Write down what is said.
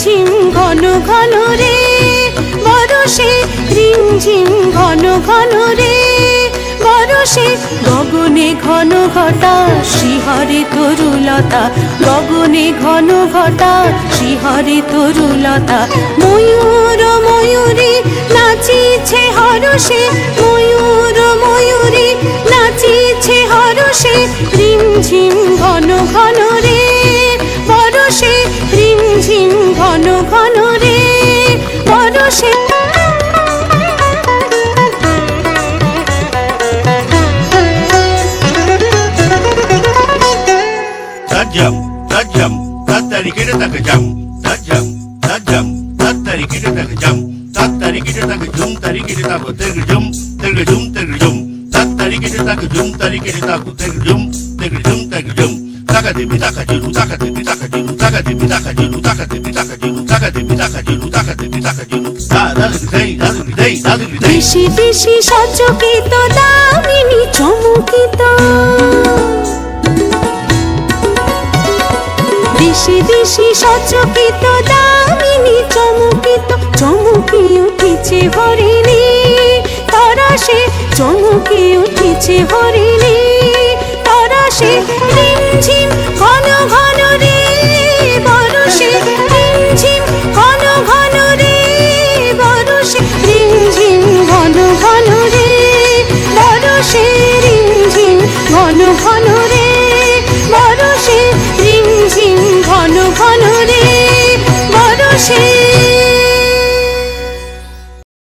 ঝিম ঘন ঘন রে, বরষে ঝিম ঘন ঘন রে, বরষে গগনে ঘন ঘটা শিহরে তরুলতা, গগনে ঘন ঘটা শিহরে তরুলতা। ময়ূর, ময়ূরে নাচিছে হরষে, ময়ূর, ময়ূরে নাচিছে হরষে ঝিম ঘন ঘন রে ঘন রে বরসে Tajam, tajam, tatari kita tak kejam. Tajam, tajam, tatari kita tak kejam. Tatari kita tak kejum, tari kita tak terkejum, terkejum, terkejum. Tatari kita tak kejum, tari kita tak terkejum, terkejum, terkejum. Takatipi takatilu, takatipi takatilu, takatipi takatilu, takatipi takatilu, takatipi takatilu, takatipi takatilu. Da da da day, da da day, da da day. বেশি বেশি সচকিত দামিনী চমকিত। সচকিত চমকিত। চমকি উঠিছে হরিণী তরাসে চমকি উঠিছে হরিণী। ঘন রে বরষে ঝিম ঝিম ঘন রে বরষে